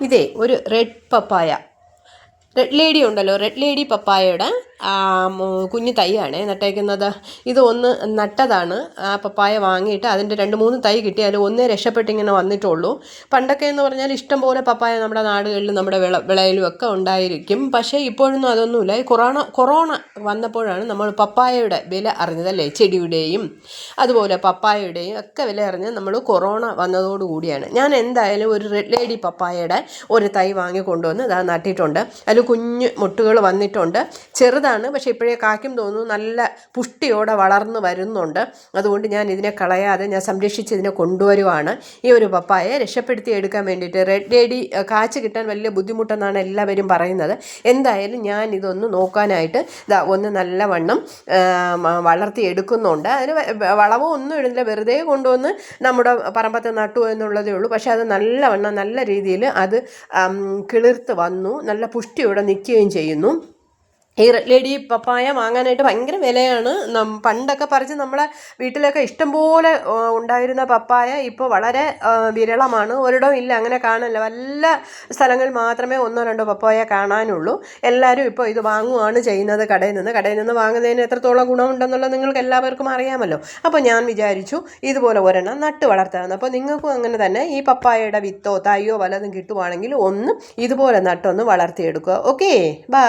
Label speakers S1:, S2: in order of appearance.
S1: ഇതേ ഒരു റെഡ് പപ്പായ red lady ഉണ്ടല്ലോ. റെഡ് ലേഡി പപ്പായയുടെ കുഞ്ഞു തൈയാണ്. നട്ടേക്കുന്നത് ഇത് ഒന്ന് നട്ടതാണ്. ആ പപ്പായ വാങ്ങിയിട്ട് അതിന്റെ രണ്ട് മൂന്ന് തൈ കിട്ടി. അതിൽ ഒന്നേ രക്ഷപ്പെട്ടിങ്ങനെ വന്നിട്ടുള്ളൂ. പണ്ടൊക്കെ എന്ന് പറഞ്ഞാൽ ഇഷ്ടം പോലെ പപ്പായ നമ്മുടെ നാടുകളിലും നമ്മുടെ വിള വിളയിലും ഒക്കെ ഉണ്ടായിരിക്കും. പക്ഷേ ഇപ്പോഴൊന്നും അതൊന്നുമില്ല. കൊറോണ കൊറോണ വന്നപ്പോഴാണ് നമ്മൾ പപ്പായയുടെ വില അറിഞ്ഞതല്ലേ ചെടിയുടെയും അതുപോലെ പപ്പായയുടെയും ഒക്കെ വില അറിഞ്ഞ് നമ്മൾ കൊറോണ വന്നതോടുകൂടിയാണ്. ഞാൻ എന്തായാലും ഒരു റെഡ് ലേഡി പപ്പായയുടെ ഒരു തൈ വാങ്ങി കൊണ്ടുവന്ന് അത് നട്ടിട്ടുണ്ട്. അതിൽ കുഞ്ഞ് മുട്ടുകൾ വന്നിട്ടുണ്ട്. ചെറുതാണ് പക്ഷേ ഇപ്പോഴേ കാക്കും തോന്നുന്നു നല്ല പുഷ്ടിയോടെ വളർന്നു വരുന്നുണ്ട്. അതുകൊണ്ട് ഞാൻ ഇതിനെ കളയാതെ ഞാൻ സംരക്ഷിച്ച് ഇതിനെ കൊണ്ടുവരുവാണ്. ഈ ഒരു പപ്പായെ രക്ഷപ്പെടുത്തി എടുക്കാൻ വേണ്ടിയിട്ട് റെഡ് ഡേഡി കാച്ച് കിട്ടാൻ വലിയ ബുദ്ധിമുട്ടെന്നാണ് എല്ലാവരും പറയുന്നത്. എന്തായാലും ഞാൻ ഇതൊന്ന് നോക്കാനായിട്ട് ഇതാ ഒന്ന് നല്ലവണ്ണം വളർത്തിയെടുക്കുന്നുണ്ട് അതിന് വളവോ ഒന്നും ഇടുന്നില്ല. വെറുതെ കൊണ്ടുവന്ന് നമ്മുടെ പറമ്പത്ത് നട്ടു എന്നുള്ളതേ ഉള്ളൂ. പക്ഷേ അത് നല്ലവണ്ണം നല്ല രീതിയിൽ അത് കിളിർത്ത് വന്നു. നല്ല പുഷ്ടിയോടെ നിൽക്കുകയും ചെയ്യുന്നു. ഈ റെഡ് ലേഡി പപ്പായ വാങ്ങാനായിട്ട് ഭയങ്കര വിലയാണ്. പണ്ടൊക്കെ പറിച്ച് നമ്മളെ വീട്ടിലൊക്കെ ഇഷ്ടംപോലെ ഉണ്ടായിരുന്ന പപ്പായ ഇപ്പോൾ വളരെ വിരളമാണ്. ഒരിടവും ഇല്ല അങ്ങനെ കാണില്ല വല്ല സ്ഥലങ്ങളിൽ മാത്രമേ ഒന്നോ രണ്ടോ പപ്പായ കാണാനുള്ളൂ. എല്ലാവരും ഇപ്പോൾ ഇത് വാങ്ങുവാണ് ചെയ്യുന്നത് കടയിൽ നിന്ന്. കടയിൽ നിന്ന് വാങ്ങുന്നതിന് എത്രത്തോളം ഗുണമുണ്ടെന്നുള്ളത് നിങ്ങൾക്ക് എല്ലാവർക്കും അറിയാമല്ലോ. അപ്പോൾ ഞാൻ വിചാരിച്ചു ഇതുപോലെ ഒരെണ്ണം നട്ട് വളർത്താമെന്ന് അപ്പോൾ നിങ്ങൾക്കും അങ്ങനെ തന്നെ ഈ പപ്പായയുടെ വിത്തോ തായോ വല്ലതും കിട്ടുവാണെങ്കിൽ ഒന്ന് ഇതുപോലെ നട്ടൊന്ന് വളർത്തിയെടുക്കുക. Okay bye.